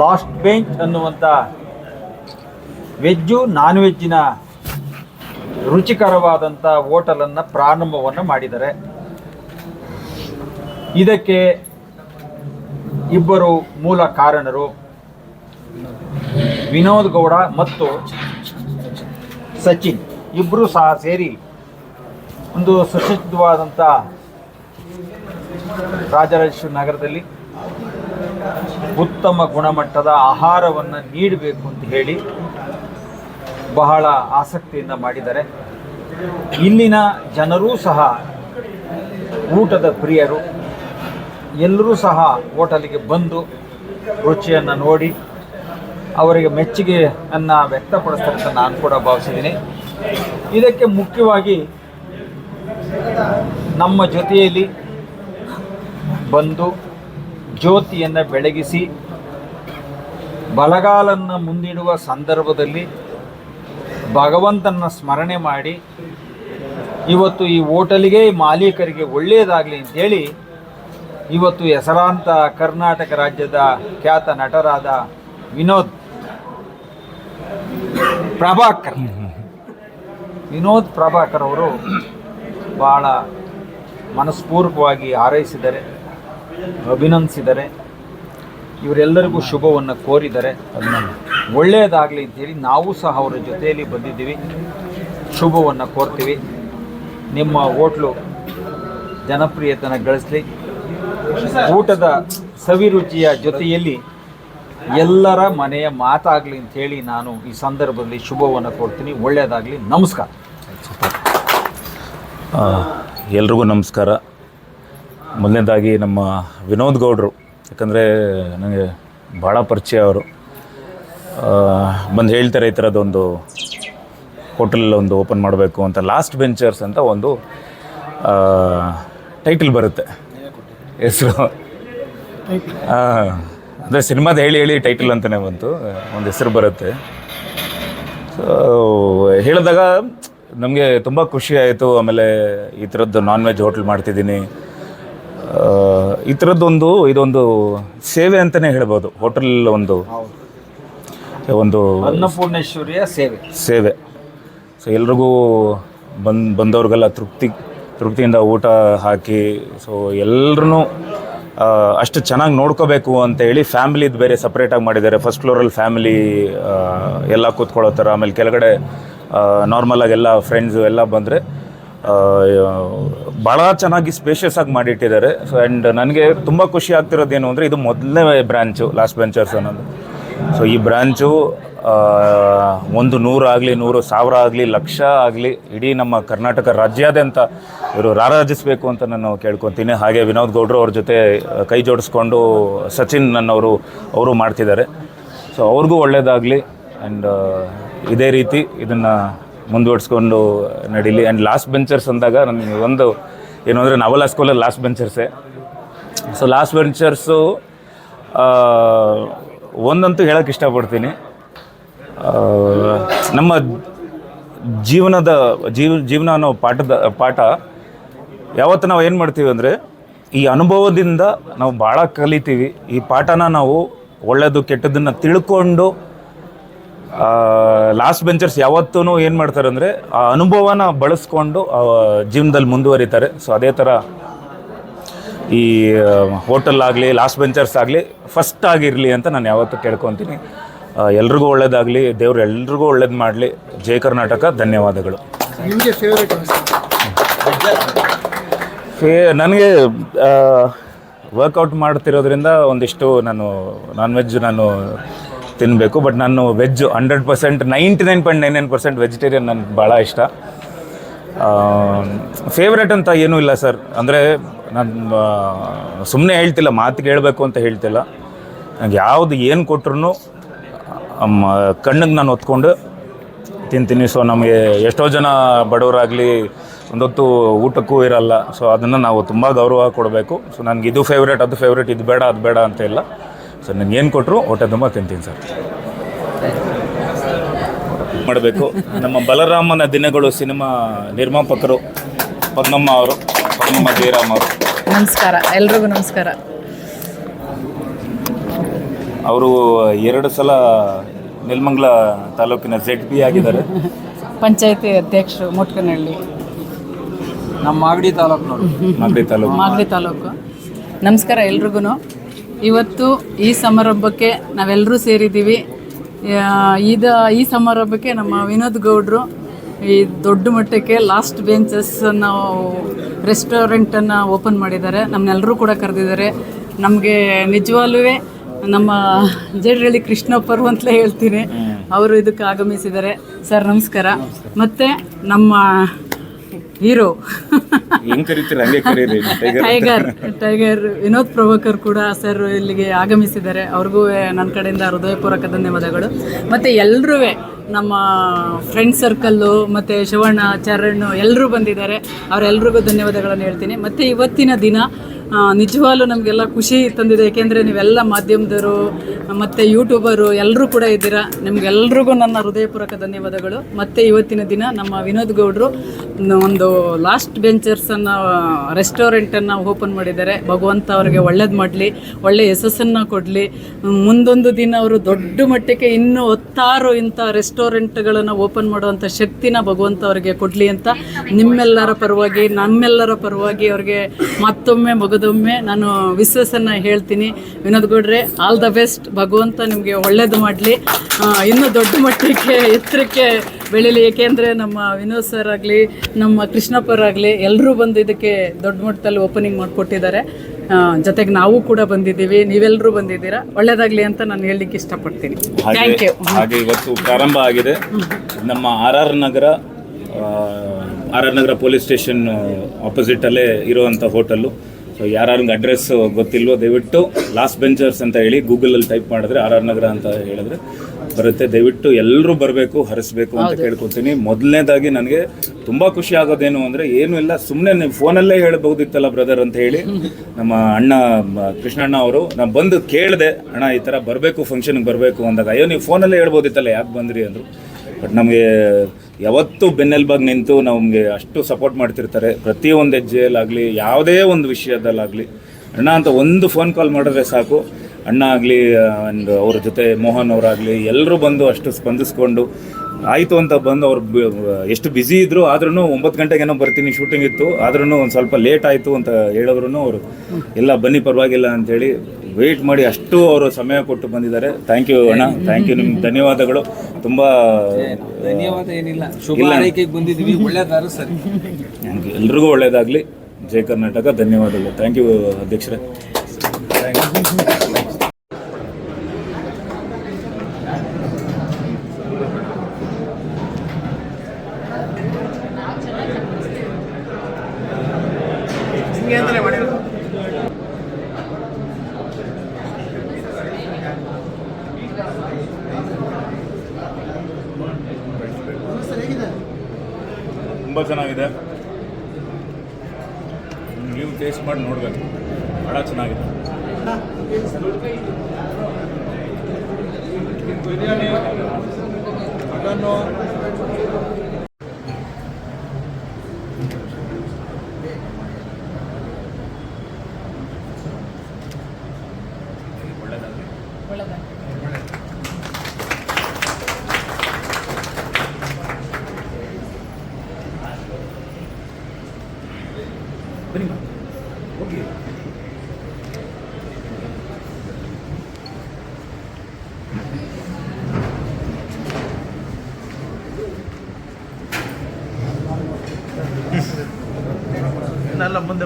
Last bench ಅನ್ನುವಂಥ veg non ವೆಜ್ಜಿನ ರುಚಿಕರವಾದಂಥ ಹೋಟೆಲನ್ನು ಪ್ರಾರಂಭವನ್ನು ಮಾಡಿದ್ದಾರೆ. ಇದಕ್ಕೆ ಇಬ್ಬರು ಮೂಲ ಕಾರಣರು ವಿನೋದ್ ಗೌಡ ಮತ್ತು ಸಚಿನ್. ಇಬ್ಬರು ಸಹ ಸೇರಿ ಒಂದು ಸುಸಜ್ಜಿತವಾದಂಥ ರಾಜರಾಜೇಶ್ವರಿ ನಗರದಲ್ಲಿ ಉತ್ತಮ ಗುಣಮಟ್ಟದ ಆಹಾರವನ್ನು ನೀಡಬೇಕು ಅಂತ ಹೇಳಿ ಬಹಳ ಆಸಕ್ತಿಯಿಂದ ಮಾಡಿದ್ದಾರೆ. ಇಲ್ಲಿನ ಜನರೂ ಸಹ ಊಟದ ಪ್ರಿಯರು. ಎಲ್ಲರೂ ಸಹ ಹೋಟೆಲಿಗೆ ಬಂದು ರುಚಿಯನ್ನು ನೋಡಿ, ಅವರಿಗೆ ಮೆಚ್ಚುಗೆಯನ್ನು ವ್ಯಕ್ತಪಡಿಸ್ತಾರೆ ಅಂತ ನಾನು ಕೂಡ ಭಾವಿಸಿದ್ದೀನಿ. ಇದಕ್ಕೆ ಮುಖ್ಯವಾಗಿ ನಮ್ಮ ಜೊತೆಯಲ್ಲಿ ಬಂದು ಜ್ಯೋತಿಯನ್ನು ಬೆಳಗಿಸಿ ಬಲಗಾಲನ್ನು ಮುಂದಿಡುವ ಸಂದರ್ಭದಲ್ಲಿ ಭಗವಂತನ ಸ್ಮರಣೆ ಮಾಡಿ, ಇವತ್ತು ಈ ಹೋಟೆಲಿಗೆ ಮಾಲೀಕರಿಗೆ ಒಳ್ಳೆಯದಾಗಲಿ ಅಂತೇಳಿ ಇವತ್ತು ಹೆಸರಾಂತ ಕರ್ನಾಟಕ ರಾಜ್ಯದ ಖ್ಯಾತ ನಟರಾದ ವಿನೋದ್, ಪ್ರಭಾಕರ್. ವಿನೋದ್ ಪ್ರಭಾಕರ್ ಅವರು ಭಾಳ ಮನಸ್ಪೂರ್ವಕವಾಗಿ ಹಾರೈಸಿದ್ದಾರೆ. ಅಭಿನಂದಿಸಿದ್ದಾರೆ ಇವರೆಲ್ಲರಿಗೂ ಶುಭವನ್ನು ಕೋರಿದ್ದಾರೆ ಒಳ್ಳೆಯದಾಗಲಿ ಅಂತೇಳಿ ನಾವು ಸಹ ಅವರ ಜೊತೆಯಲ್ಲಿ ಬಂದಿದ್ದೀವಿ. ಶುಭವನ್ನು ಕೋರ್ತೀವಿ. ನಿಮ್ಮ ಹೋಟ್ಲು ಜನಪ್ರಿಯತನ ಗಳಿಸಲಿ. ಊಟದ ಸವಿರುಚಿಯ ಜೊತೆಯಲ್ಲಿ ಎಲ್ಲರ ಮನೆಯ ಮಾತಾಗಲಿ ಅಂತೇಳಿ ನಾನು ಈ ಸಂದರ್ಭದಲ್ಲಿ ಶುಭವನ್ನು ಕೊಡ್ತೀನಿ ಒಳ್ಳೆಯದಾಗಲಿ. ನಮಸ್ಕಾರ. ಎಲ್ರಿಗೂ ನಮಸ್ಕಾರ. ಮೊದಲನೇದಾಗಿ ನಮ್ಮ ವಿನೋದ್ ಗೌಡ್ರು, ಯಾಕಂದರೆ ನನಗೆ ಭಾಳ ಪರಿಚಯ ಅವರು. ಬಂದು ಹೇಳ್ತಾರೆ ಈ ಥರದೊಂದು ಹೋಟೆಲ್ ಒಂದು ಓಪನ್ ಮಾಡಬೇಕು ಅಂತ, ಲಾಸ್ಟ್ ವೆಂಚರ್ಸ್ ಅಂತ ಒಂದು ಟೈಟಲ್ ಬರುತ್ತೆ. ಹೆಸರು. ಅಂದರೆ ಸಿನಿಮಾದ ಹೇಳಿ ಹೇಳಿ ಟೈಟಲ್ ಅಂತಲೇ ಬಂತು, ಒಂದು ಹೆಸರು ಬರುತ್ತೆ. ಸೊ ಹೇಳಿದಾಗ ನಮಗೆ ತುಂಬ ಖುಷಿ ಆಯಿತು, ಆಮೇಲೆ ಈ ಥರದ್ದು ನಾನ್ ವೆಜ್ ಹೋಟ್ಲ್ ಮಾಡ್ತಿದ್ದೀನಿ. ಈ ಥರದ್ದೊಂದು ಇದೊಂದು ಸೇವೆ ಅಂತಲೇ ಹೇಳ್ಬೋದು. ಹೋಟೆಲ್ ಒಂದು ಒಂದು ಅನ್ನಪೂರ್ಣೇಶ್ವರಿಯ ಸೇವೆ. ಸೇವೆ. ಸೊ ಎಲ್ರಿಗೂ ಬಂದು ಬಂದವ್ರಿಗೆಲ್ಲ ತೃಪ್ತಿ ತೃಪ್ತಿಯಿಂದ ಊಟ ಹಾಕಿ ಸೊ ಎಲ್ಲರೂ ಅಷ್ಟು ಚೆನ್ನಾಗಿ ನೋಡ್ಕೋಬೇಕು ಅಂತ ಹೇಳಿ ಫ್ಯಾಮಿಲಿದು ಬೇರೆ ಸಪ್ರೇಟಾಗಿ ಮಾಡಿದ್ದಾರೆ. ಫಸ್ಟ್ ಫ್ಲೋರಲ್ಲಿ ಫ್ಯಾಮಿಲಿ ಎಲ್ಲ ಕೂತ್ಕೊಳ್ಳೋ ಥರ ಆಮೇಲೆ ಕೆಳಗಡೆ ನಾರ್ಮಲಾಗಿ ಎಲ್ಲ ಫ್ರೆಂಡ್ಸು ಎಲ್ಲ ಬಂದರೆ ಭಾಳ ಚೆನ್ನಾಗಿ ಸ್ಪೇಷಿಯಸ್ ಆಗಿ ಮಾಡಿಟ್ಟಿದ್ದಾರೆ. ಆ್ಯಂಡ್ ನನಗೆ ತುಂಬ ಖುಷಿ ಆಗ್ತಿರೋದೇನು ಅಂದರೆ ಇದು ಮೊದಲನೇ ಬ್ರ್ಯಾಂಚು ಲಾಸ್ಟ್ ಬೆಂಚರ್ಸ್ ಅನ್ನೋದು. ಸೊ ಈ ಬ್ರ್ಯಾಂಚು ಒಂದು ನೂರು ಆಗಲಿ, ನೂರು ಸಾವಿರ ಆಗಲಿ, ಲಕ್ಷ ಆಗಲಿ ಇಡೀ ನಮ್ಮ ಕರ್ನಾಟಕ ರಾಜ್ಯಾದ್ಯಂತ ಇವರು ರಾರಾಜಿಸಬೇಕು ಅಂತ ನಾನು ಕೇಳ್ಕೊತೀನಿ. ಹಾಗೆ ವಿನೋದ್ ಗೌಡ್ರು ಅವ್ರ ಜೊತೆ ಕೈ ಜೋಡಿಸ್ಕೊಂಡು ಸಚಿನ್ ನನ್ನವರು, ಅವರು ಮಾಡ್ತಿದ್ದಾರೆ. ಸೊ ಅವ್ರಿಗೂ ಒಳ್ಳೆಯದಾಗಲಿ ಆ್ಯಂಡ್ ಇದೇ ರೀತಿ ಇದನ್ನು ಮುಂದುವಡ್ಸ್ಕೊಂಡು ನಡೀಲಿ. ಆ್ಯಂಡ್ ಲಾಸ್ಟ್ ಬೆಂಚರ್ಸ್ ಅಂದಾಗ ನನಗೆ ಒಂದು ಏನು ಅಂದರೆ ನವಲ ಸ್ಕೂಲಲ್ಲಿ ಲಾಸ್ಟ್ ಬೆಂಚರ್ಸೇ ಸೊ ಲಾಸ್ಟ್ ಬೆಂಚರ್ಸು ಒಂದಂತೂ ಹೇಳೋಕ್ಕೆ ಇಷ್ಟಪಡ್ತೀನಿ. ನಮ್ಮ ಜೀವನದ, ಜೀವ, ಜೀವನ ಅನ್ನೋ ಪಾಠದ, ಪಾಠ ಯಾವತ್ತು ನಾವು ಏನು ಮಾಡ್ತೀವಿ ಅಂದರೆ ಈ ಅನುಭವದಿಂದ ನಾವು ಭಾಳ ಕಲಿತೀವಿ. ಈ ಪಾಠನ ನಾವು ಒಳ್ಳೆಯದು ಕೆಟ್ಟದನ್ನು ತಿಳ್ಕೊಂಡು ಲಾಸ್ಟ್ ಬೆಂಚರ್ಸ್ ಯಾವತ್ತೂ ಏನು ಮಾಡ್ತಾರೆ ಅಂದರೆ ಆ ಅನುಭವನ ಬಳಸ್ಕೊಂಡು ಜೀವನದಲ್ಲಿ ಮುಂದುವರಿತಾರೆ. ಸೊ ಅದೇ ಥರ ಈ ಹೋಟೆಲ್ ಆಗಲಿ ಲಾಸ್ಟ್ ಬೆಂಚರ್ಸ್ ಆಗಲಿ ಫಸ್ಟ್ ಆಗಿರಲಿ ಅಂತ ನಾನು ಯಾವತ್ತೂ ಕೇಳ್ಕೊತೀನಿ. ಎಲ್ರಿಗೂ ಒಳ್ಳೇದಾಗಲಿ ದೇವ್ರು ಎಲ್ರಿಗೂ ಒಳ್ಳೇದು ಮಾಡಲಿ. ಜಯ ಕರ್ನಾಟಕ ಧನ್ಯವಾದಗಳು. ನಿಮಗೆ ಫೇವ್ರೇಟ್ ಫೇ ನನಗೆ ವರ್ಕೌಟ್ ಮಾಡ್ತಿರೋದ್ರಿಂದ ಒಂದಿಷ್ಟು ನಾನು ನಾನ್ ವೆಜ್ ನಾನು ತಿನ್ನಬೇಕು ಬಟ್ ನಾನು veg hundred percent ninety nine point nine nine percent vegetarian ನನಗೆ ಭಾಳ ಇಷ್ಟ ಫೇವ್ರೇಟ್ ಅಂತ ಏನೂ ಇಲ್ಲ ಸರ್. ಅಂದರೆ ನಾನು ಸುಮ್ಮನೆ ಹೇಳ್ತಿಲ್ಲ, ಮಾತು ಹೇಳಬೇಕು ಅಂತ ಹೇಳ್ತಿಲ್ಲ. ನನಗೆ ಯಾವುದು ಏನು ಕೊಟ್ರು ಕಣ್ಣಿಗೆ ನಾನು ಹೊತ್ಕೊಂಡು ತಿಂತೀನಿ. ಸೊ ನಮಗೆ ಎಷ್ಟೋ ಜನ ಬಡವರಾಗಲಿ ಒಂದೊತ್ತು ಊಟಕ್ಕೂ ಇರಲ್ಲ. ಸೊ ಅದನ್ನು ನಾವು ತುಂಬ ಗೌರವ ಕೊಡಬೇಕು. ಸೊ ನನಗೆ ಇದು ಫೇವ್ರೇಟ್ ಅದು ಫೇವ್ರೇಟ್ ಇದು ಬೇಡ, ಅದು ಬೇಡ ಅಂತ ಇಲ್ಲ. ಸೊ ನನಗೆ ಏನು ಕೊಟ್ಟರು ಹೊಟ್ಟೆ ತುಂಬ ತಿಂತೀನಿ ಸರ್. ಮಾಡಬೇಕು. ನಮ್ಮ ಬಲರಾಮನ ದಿನಗಳು ಸಿನಿಮಾ ನಿರ್ಮಾಪಕರು ಪದ್ಮಮ್ಮ ಅವರು ಪದ್ಮಮ್ಮ ಜಯರಾಮ್ ಅವರು. ನಮಸ್ಕಾರ ಎಲ್ರಿಗೂ ನಮಸ್ಕಾರ. ಅವರು ಎರಡು ಸಲ ನೆಲಮಂಗಲ ತಾಲೂಕಿನ ಜೆಡ್ ಪಿ ಆಗಿದ್ದಾರೆ. ಪಂಚಾಯತಿ ಅಧ್ಯಕ್ಷರು ಮೊಟ್ಕನಹಳ್ಳಿ. ನಮ್ಮ ಮಾಗಡಿ ತಾಲೂಕು ಮಾಗಡಿ ತಾಲೂಕು. ಮಾಗಡಿ ತಾಲೂಕು. ನಮಸ್ಕಾರ ಎಲ್ರಿಗೂ. ಇವತ್ತು ಈ ಸಮಾರಂಭಕ್ಕೆ ನಾವೆಲ್ಲರೂ ಸೇರಿದ್ದೀವಿ. ಇದ ಈ ಸಮಾರಂಭಕ್ಕೆ ನಮ್ಮ ವಿನೋದ್ ಗೌಡ್ರು ಈ ದೊಡ್ಡ ಮಟ್ಟಕ್ಕೆ ಲಾಸ್ಟ್ ಬೆಂಚಸ್ಸನ್ನು ರೆಸ್ಟೋರೆಂಟನ್ನು ಓಪನ್ ಮಾಡಿದ್ದಾರೆ. ನಮ್ಮನ್ನೆಲ್ಲರೂ ಕೂಡ ಕರೆದಿದ್ದಾರೆ. ನಮಗೆ ನಿಜವಾಗ್ಲೂ ನಮ್ಮ ಜೇಡ್ರಳ್ಳಿ ಕೃಷ್ಣಪ್ಪರು ಅಂತಲೇ ಹೇಳ್ತೀನಿ. ಅವರು ಇದಕ್ಕೆ ಆಗಮಿಸಿದ್ದಾರೆ. ಸರ್ ನಮಸ್ಕಾರ. ಮತ್ತು ನಮ್ಮ ಹೀರೋ. ಹೆಂಗ್ ಕರಿತೀರ? ಹಂಗೆ ಕರೀರಿ. ಟೈಗರ್ ಟೈಗರ್ ವಿನೋದ್ ಪ್ರಭಾಕರ್ ಕೂಡ ಸರ್ ಇಲ್ಲಿಗೆ ಆಗಮಿಸಿದ್ದಾರೆ. ಅವ್ರಿಗೂ ನನ್ನ ಕಡೆಯಿಂದ ಹೃದಯಪೂರ್ವಕ ಧನ್ಯವಾದಗಳು. ಮತ್ತೆ ಎಲ್ಲರೂ ನಮ್ಮ ಫ್ರೆಂಡ್ ಸರ್ಕಲ್ಲು ಮತ್ತು ಶಿವಣ್ಣ ಚರಣ್ ಎಲ್ಲರೂ ಬಂದಿದ್ದಾರೆ. ಅವರೆಲ್ಲರಿಗೂ ಧನ್ಯವಾದಗಳನ್ನು ಹೇಳ್ತೀನಿ. ಮತ್ತು ಇವತ್ತಿನ ದಿನ ನಿಜವಾಗ್ಲೂ ನಮಗೆಲ್ಲ ಖುಷಿ ತಂದಿದೆ. ಏಕೆಂದರೆ ನೀವೆಲ್ಲ ಮಾಧ್ಯಮದವರು, ಮತ್ತು ಯೂಟ್ಯೂಬರು ಎಲ್ಲರೂ ಕೂಡ ಇದ್ದೀರಾ? ನಿಮ್ಗೆಲ್ರಿಗೂ ನನ್ನ ಹೃದಯಪೂರ್ವಕ ಧನ್ಯವಾದಗಳು. ಮತ್ತು ಇವತ್ತಿನ ದಿನ ನಮ್ಮ ವಿನೋದ್ ಗೌಡ್ರು ಒಂದು ಲಾಸ್ಟ್ ಬೆಂಚರ್ಸನ್ನು ರೆಸ್ಟೋರೆಂಟನ್ನು ಓಪನ್ ಮಾಡಿದ್ದಾರೆ. ಭಗವಂತ ಅವರಿಗೆ ಒಳ್ಳೇದು ಮಾಡಲಿ, ಒಳ್ಳೆ ಯಶಸ್ಸನ್ನು ಕೊಡಲಿ. ಮುಂದೊಂದು ದಿನ ಅವರು ದೊಡ್ಡ ಮಟ್ಟಕ್ಕೆ ಇನ್ನೂ ಹೊತ್ತಾರು ಇಂಥ ರೆಸ್ಟೋರೆಂಟ್ಗಳನ್ನು ಓಪನ್ ಮಾಡುವಂಥ ಶಕ್ತಿನ ಭಗವಂತ ಅವರಿಗೆ ಕೊಡಲಿ ಅಂತ ನಿಮ್ಮೆಲ್ಲರ ಪರವಾಗಿ, ನಮ್ಮೆಲ್ಲರ ಪರವಾಗಿ ಅವ್ರಿಗೆ ಮತ್ತೊಮ್ಮೆ ಮಗದೊಮ್ಮೆ ನಾನು ವಿಶ್ವಾಸನ ಹೇಳ್ತೀನಿ ವಿನೋದ್ ಗೌಡ್ರೆ ಆಲ್ ದ ಬೆಸ್ಟ್ ಭಗವಂತ ನಿಮಗೆ ಒಳ್ಳೇದು ಮಾಡಲಿ ಇನ್ನೂ ದೊಡ್ಡ ಮಟ್ಟಕ್ಕೆ ಎತ್ತರಕ್ಕೆ ಬೆಳೀಲಿ ಏಕೆಂದರೆ ನಮ್ಮ ವಿನೋದ್ ಸರ್ ಆಗಲಿ ನಮ್ಮ ಕೃಷ್ಣಪ್ಪರಾಗಲಿ ಎಲ್ಲರೂ ಬಂದು ಇದಕ್ಕೆ ದೊಡ್ಡ ಮಟ್ಟದಲ್ಲಿ ಓಪನಿಂಗ್ ಮಾಡಿಕೊಟ್ಟಿದ್ದಾರೆ ಜೊತೆಗೆ ನಾವು ಕೂಡ ಬಂದಿದ್ದೀವಿ ನೀವೆಲ್ಲರೂ ಬಂದಿದ್ದೀರಾ ಒಳ್ಳೇದಾಗಲಿ ಅಂತ ನಾನು ಹೇಳಲಿಕ್ಕೆ ಇಷ್ಟಪಡ್ತೀನಿ ಥ್ಯಾಂಕ್ ಯು ಹಾಗೆ ಇವತ್ತು ಪ್ರಾರಂಭ ಆಗಿದೆ ನಮ್ಮ R R Nagar R R Nagar police station ಆಪೋಸಿಟಲ್ಲೇ ಇರುವಂಥ ಹೋಟೆಲ್ಲು ಸೊ ಯಾರ್ಯಾರಿಗೆ ಅಡ್ರೆಸ್ ಗೊತ್ತಿಲ್ವೋ ದಯವಿಟ್ಟು ಲಾಸ್ಟ್ ಬೆಂಚರ್ಸ್ ಅಂತ ಹೇಳಿ ಗೂಗಲಲ್ಲಿ ಟೈಪ್ ಮಾಡಿದ್ರೆ ಆರ್ ಆರ್ ನಗರ ಅಂತ ಹೇಳಿದ್ರೆ ಬರುತ್ತೆ. ದಯವಿಟ್ಟು ಎಲ್ಲರೂ ಬರಬೇಕು ಹರಿಸ್ಬೇಕು ಅಂತ ಕೇಳ್ಕೊತೀನಿ. ಮೊದಲನೇದಾಗಿ ನನಗೆ ತುಂಬ ಖುಷಿ ಆಗೋದೇನು ಅಂದರೆ ಏನೂ ಇಲ್ಲ ಸುಮ್ಮನೆ ನೀವು ಫೋನಲ್ಲೇ ಹೇಳ್ಬೋದಿತ್ತಲ್ಲ ಬ್ರದರ್ ಅಂತ ಹೇಳಿ ನಮ್ಮ ಅಣ್ಣ ಕೃಷ್ಣಣ್ಣ ಅವರು ನಾನು ಬಂದು ಕೇಳಿದೆ ಅಣ್ಣ ಈ ಥರ ಬರಬೇಕು ಫಂಕ್ಷನ್ಗೆ ಬರಬೇಕು ಅಂದಾಗ ಅಯ್ಯೋ ನೀವು ಫೋನಲ್ಲೇ ಹೇಳ್ಬೋದಿತ್ತಲ್ಲ ಯಾಕೆ ಬಂದ್ರಿ? ಅಂದರು. ಬಟ್ ನಮಗೆ ಯಾವತ್ತೂ ಬೆನ್ನೆಲ್ಬಾಗಿ ನಿಂತು ನಮಗೆ ಅಷ್ಟು ಸಪೋರ್ಟ್ ಮಾಡ್ತಿರ್ತಾರೆ. ಪ್ರತಿಯೊಂದು ಹೆಜ್ಜೆಯಲ್ಲಾಗಲಿ, ಯಾವುದೇ ಒಂದು ವಿಷಯದಲ್ಲಾಗಲಿ, ಅಣ್ಣ ಅಂತ ಒಂದು ಫೋನ್ ಕಾಲ್ ಮಾಡಿದ್ರೆ ಸಾಕು. ಅಣ್ಣ ಆಗಲಿ ಆ್ಯಂಡ್ ಅವ್ರ ಜೊತೆ ಮೋಹನ್ ಅವರಾಗಲಿ ಎಲ್ಲರೂ ಬಂದು ಅಷ್ಟು ಸ್ಪಂದಿಸ್ಕೊಂಡು, ಆಯಿತು ಅಂತ ಬಂದು ಅವ್ರು ಎಷ್ಟು ಬ್ಯುಸಿ ಇದ್ರು ಆದ್ರೂ ಒಂಬತ್ತು ಗಂಟೆಗೇನೋ ಬರ್ತೀನಿ ಶೂಟಿಂಗ್ ಇತ್ತು. ಆದ್ರೂ ಒಂದು ಸ್ವಲ್ಪ ಲೇಟ್ ಆಯಿತು ಅಂತ ಹೇಳಿದ್ರು ಅವರು ಎಲ್ಲ ಬನ್ನಿ, ಪರವಾಗಿಲ್ಲ ಅಂತೇಳಿ ವೆಯ್ಟ್ ಮಾಡಿ ಅಷ್ಟು ಅವರು ಸಮಯ ಕೊಟ್ಟು ಬಂದಿದ್ದಾರೆ. ಥ್ಯಾಂಕ್ ಯು ಅಣ್ಣ. ಥ್ಯಾಂಕ್ ಯು ನಿಮ್ಗೆ ಧನ್ಯವಾದಗಳು. ತುಂಬ ಧನ್ಯವಾದ ಏನಿಲ್ಲ. ಶುಭ ಆರೈಕೆಗೆ ಬಂದಿದ್ವಿ ಒಳ್ಳೇದಾರು ಸರಿ. ಥ್ಯಾಂಕ್ ಯು ಎಲ್ರಿಗೂ ಒಳ್ಳೆಯದಾಗಲಿ ಜೈ ಕರ್ನಾಟಕ. ಧನ್ಯವಾದಗಳು. ಥ್ಯಾಂಕ್ ಯು ಅಧ್ಯಕ್ಷರೇ ತುಂಬ ಚೆನ್ನಾಗಿದೆ ನೀವು ಟೇಸ್ಟ್ ಮಾಡಿ ನೋಡಬೇಕು. ಭಾಳ ಚೆನ್ನಾಗಿದೆ. ಮುಂದೆ ಮುಂದೆ